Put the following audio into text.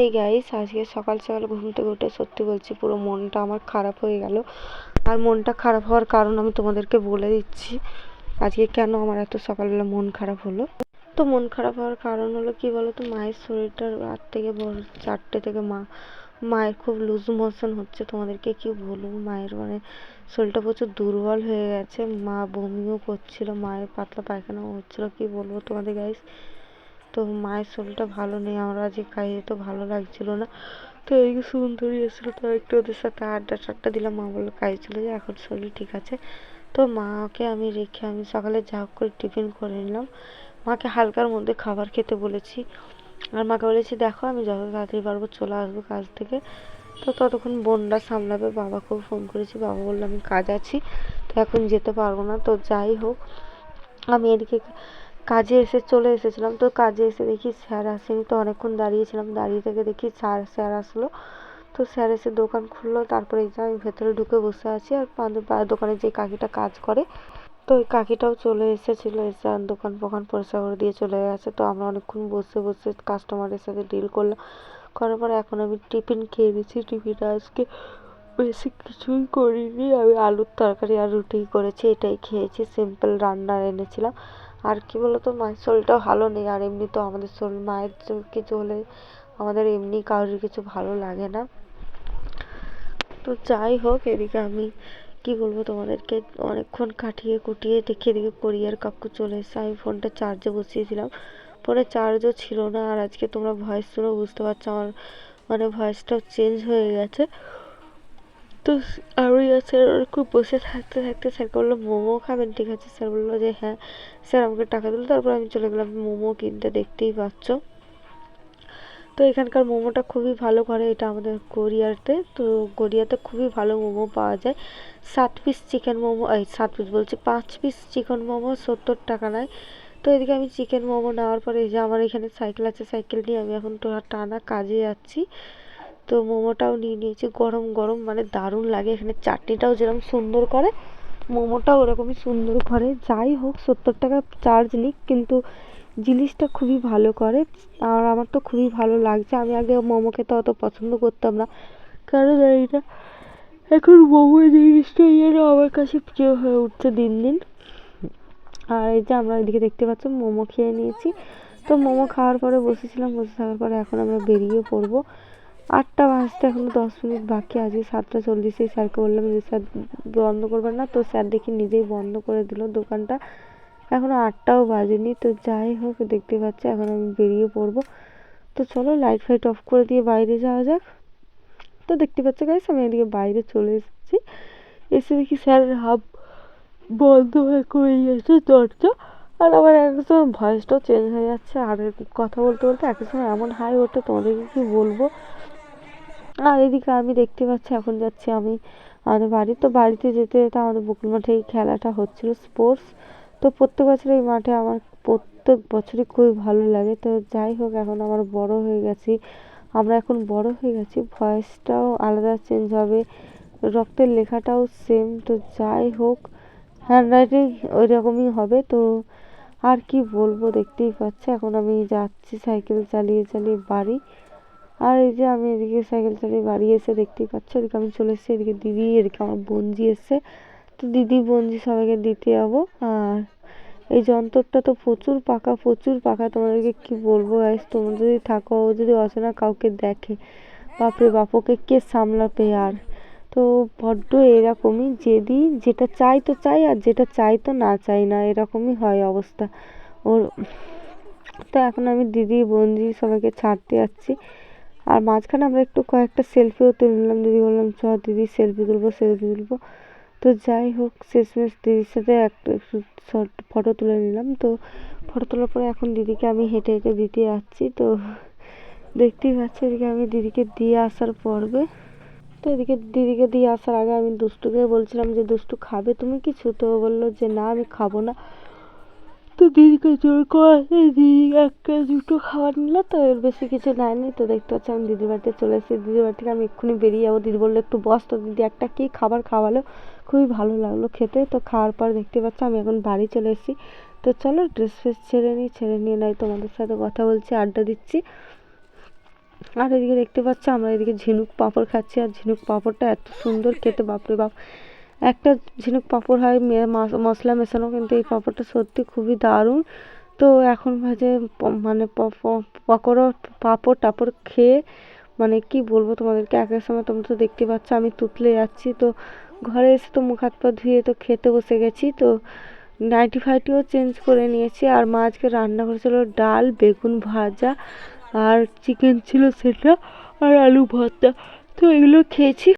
এই গাইস আজকে সকাল সকাল ঘুম থেকে উঠে সত্যি বলছি পুরো মনটা আমার খারাপ হয়ে গেল। আর মনটা খারাপ হওয়ার কারণ আমি তোমাদেরকে বলে দিচ্ছি। আজকে কেন আমার এত সকালবেলা মন খারাপ হলো? তো মন খারাপ হওয়ার কারণ হলো কি বলতো, মায়ের শরীরটা রাত থেকে ভোর চারটে থেকে মা, মায়ের খুব লুজ মোশন হচ্ছে, তোমাদেরকে কি বলব? মায়ের মানে শরীরটা প্রচুর দুর্বল হয়ে গেছে। মা বমিও করছিল, মায়ের পাতলা পায়খানাও হচ্ছিল, কি বলব তোমাদের গাইস তো মায়ের শরীরটা ভালো নেই, আমরা আজকে কাজে তো ভালো লাগছিল না। তো এদিকে সুন্দরী এসেছিল, তো একটু ওদের সাথে আড্ডা টাড্ডা দিলাম, মা বলল কাজে যায় এখন শরীর ঠিক আছে। তো মাকে আমি রেখে আমি সকালে যা হোক করে টিফিন করে নিলাম। মাকে হালকার মধ্যে খাবার খেতে বলেছি। আর মাকে বলেছি, দেখো, আমি যত তাড়াতাড়ি পারব চলে আসব কাজ থেকে। তো ততক্ষণ বোনরা সামলাবে বাবাকেও ফোন করেছি, বাবা বলল, আমি কাজ আছি, তো এখন যেতে পারব না। তো যাই হোক, আমি এদিকে কাজে এসে চলে এসেছিলাম। তো কাজে এসে দেখি স্যার আসেনি, তো অনেকক্ষণ দাঁড়িয়েছিলাম। দাঁড়িয়ে থেকে দেখি স্যার স্যার আসলো। তো স্যার এসে দোকান খুললো, তারপরে এই যে আমি ভেতরে ঢুকে বসে আছি আর দোকানে যে কাকিটা কাজ করে, তো ওই কাকিটাও চলে এসেছিল, এসে দোকান ফোকান পরিষ্কার করে দিয়ে চলে গেছে। তো আমরা অনেকক্ষণ বসে বসে কাস্টমারের সাথে ডিল করলাম। করার পরে এখন আমি টিফিন খেয়ে দিচ্ছি টিফিনটা আজকে বেশি কিছুই করিনি। আমি আলুর তরকারি আর রুটি করেছি, এটাই খেয়েছি। সিম্পল রান্না এনেছিলাম। আর কি বলতো, মায়ের শরীরটাও ভালো নেই, আর এমনি তো আমাদের শরীর, মায়ের কিছু হলে আমাদের এমনি কারোর কিছু ভালো লাগে না। তো যাই হোক, এদিকে আমি কি বলব তোমাদেরকে, অনেকক্ষণ কাটিয়ে কুটিয়ে দেখে এদিকে কোরিয়ার কাকু চলে এসে আমি ফোনটা চার্জে বসিয়েছিলাম ফোনে চার্জও ছিল না, আর আজকে তোমরা ভয়েস শুনেও বুঝতে পারছ আমার মানে ভয়েসটাও চেঞ্জ হয়ে গেছে। তো আমি স্যার খুব বসে থাকতে থাকতে স্যারকে বলল, মোমো খাবেন? ঠিক আছে স্যার বলল যে হ্যাঁ। স্যার আমাকে টাকা দিল, তারপর আমি চলে গেলাম মোমো কিনতে, দেখতেই পাচ্ছ। তো এখানকার মোমোটা খুবই ভালো করে, এটা আমাদের গড়িয়াতে, তো গড়িয়াতে খুবই ভালো মোমো পাওয়া যায়। সাত পিস চিকেন মোমো, এই সাত পিস বলছি, পাঁচ পিস চিকেন মোমো সত্তর টাকা নেয়। তো এদিকে আমি চিকেন মোমো নেওয়ার পরে, এই যে আমার এখানে সাইকেল আছে সাইকেল নিয়ে আমি এখন তো টানা কাজে যাচ্ছি। তো মোমোটাও নিয়ে নিয়েছি। গরম গরম মানে দারুণ লাগে এখানে। চাটনিটাও যেরকম সুন্দর করে, মোমোটাও ওরকমই সুন্দর করে। যাই হোক, সত্তর টাকা চার্জ নিক, কিন্তু জিনিসটা খুবই ভালো করে। আর আমার তো খুবই ভালো লাগছে। আমি আগে মোমো খেতে অত পছন্দ করতাম না। কারণ এইটা এখন মোমো জিনিসটা যেন আমার কাছে প্রিয় হয়ে উঠছে দিন দিন। আর এই যে আমরা এদিকে দেখতে পাচ্ছ, মোমো খেয়ে নিয়েছি। তো মোমো খাওয়ার পরে বসেছিলাম, বসে থাকার পরে এখন আমরা বেরিয়ে পড়ব। আটটা বাজতে এখনও দশ মিনিট বাকি আছে, সাতটা চল্লিশে। স্যারকে বললাম যে, স্যার, বন্ধ করবেন না। তো স্যার দেখি নিজেই বন্ধ করে দিল দোকানটা। এখনও আটটাও বাজেনি। তো যাই হোক, দেখতে পাচ্ছি, এখন আমি বেরিয়ে পড়ব। তো চলো লাইট ফাইট অফ করে দিয়ে বাইরে যাওয়া যাক। তো দেখতে পাচ্ছ গাইস আমি এদিকে বাইরে চলে এসেছি। এসে দেখি স্যার হাফ বন্ধ হয়ে করে গেছে দরজা। আর আমার এক সময় ভয়েসটাও চেঞ্জ হয়ে যাচ্ছে। আর কথা বলতে বলতে এক সময় এমন হাই ওঠে, তোমাদেরকে কি বলব? আর এদিকে আমি দেখতে পাচ্ছি, এখন যাচ্ছি আমি আমাদের বাড়ি। তো বাড়িতে যেতে যেতে আমাদের বকুল মাঠে এই খেলাটা হচ্ছিল স্পোর্টস তো প্রত্যেক বছর এই মাঠে আমার প্রত্যেক বছরই খুবই ভালো লাগে। তো যাই হোক, এখন আমার বড় হয়ে গেছি। আমরা এখন বড় হয়ে গেছি ভয়েসটাও আলাদা চেঞ্জ হবে, রক্তের লেখাটাও সেম তো যাই হোক হ্যান্ড রাইটিং ওই রকমই হবে। তো আর কি বলব, দেখতেই পাচ্ছি। এখন আমি যাচ্ছি, সাইকেল চালিয়ে চালিয়ে বাড়ি। আর এই যে আমি এদিকে সাইকেল চালিয়ে বাড়ি এসে দেখতেই পাচ্ছ, এদিকে আমি চলে এসেছি, এদিকে দিদি, এদিকে আমার বোনজি এসছে। তো দিদি, বোনজি সবাইকে দিতে যাব। আর এই যন্ত্রটা তো প্রচুর পাকা প্রচুর পাকা। তোমাদেরকে কি বলব গাইস তোমরা যদি থাকো যদি অচেনা কাউকে দেখে, বাপরে বাপকে কে সামলাবে আর? তো বড্ড এরকমই, যেদি যেটা চাই তো চাই, আর যেটা চাই তো না চাই না, এরকমই হয় অবস্থা। ওর, তো এখন আমি দিদি, বোনজি সবাইকে ছাড়তে যাচ্ছি। আর মাঝখানে আমরা একটু কয়েকটা সেলফিও তুলে নিলাম। দিদি বললাম, চ দিদি সেলফি তুলবো সেলফি তুলবো। তো যাই হোক, শেষমেশ দিদির সাথে একটা শর্ট ফটো তুলে নিলাম। তো ফটো তোলার পরে এখন দিদিকে আমি হেঁটে হেঁটে দিতে যাচ্ছি। তো দেখতেই পাচ্ছি, এদিকে আমি দিদিকে দিয়ে আসার পর্বে। তো এদিকে দিদিকে দিয়ে আসার আগে আমি দুষ্টুকে বলছিলাম যে, দুষ্টু, খাবে তুমি কিছু? তো বলল যে, না, আমি খাব না। তো দিদিকে জোর করাতে দিদি একটা দুটো খাবার নিল, তো এর বেশি কিছু নেয়নি। তো দেখতে পাচ্ছি আমি দিদির বাড়িতে চলে এসেছি। দিদির বাড়ি থেকে আমি এক্ষুনি বেরিয়ে যাব। দিদি বলল, একটু বস তো দিদি, একটা কী খাবার খাওয়ালো? খুবই ভালো লাগল খেতে। তো খাওয়ার পর দেখতে পাচ্ছি আমি এখন বাড়ি চলে এসেছি। তো চলো ড্রেস ফ্রেস ছেড়ে নিই, ছেড়ে নিয়ে নাই তোমাদের সাথে কথা বলছি, আড্ডা দিচ্ছি। আর এদিকে দেখতে পাচ্ছ আমরা এদিকে ঝিনুক পাঁপড় খাচ্ছি। আর ঝিনুক পাঁপড়টা এত সুন্দর, খেতে বাপরে বাপ। একটা ঝিনুক পাঁপড় হয় মশলা মেশানো কিন্তু এই পাঁপড়টা সত্যি খুবই দারুণ। তো এখন ভাজে মানে পকোড়া, পাঁপড় টাপড় খেয়ে মানে কি বলব তোমাদেরকে, একের সময় তোমরা তো দেখতে পাচ্ছ আমি তুতলে যাচ্ছি। তো ঘরে এসে তো মুখ হাত পা ধুয়ে তো খেতে বসে গেছি। তো নাইটি ফাইটিও চেঞ্জ করে নিয়েছি। আর মা আজকে রান্না করেছিল ডাল, বেগুন ভাজা আর চিকেন ছিল সেটা আর আলু ভর্তা। তো এগুলো খেয়েছি।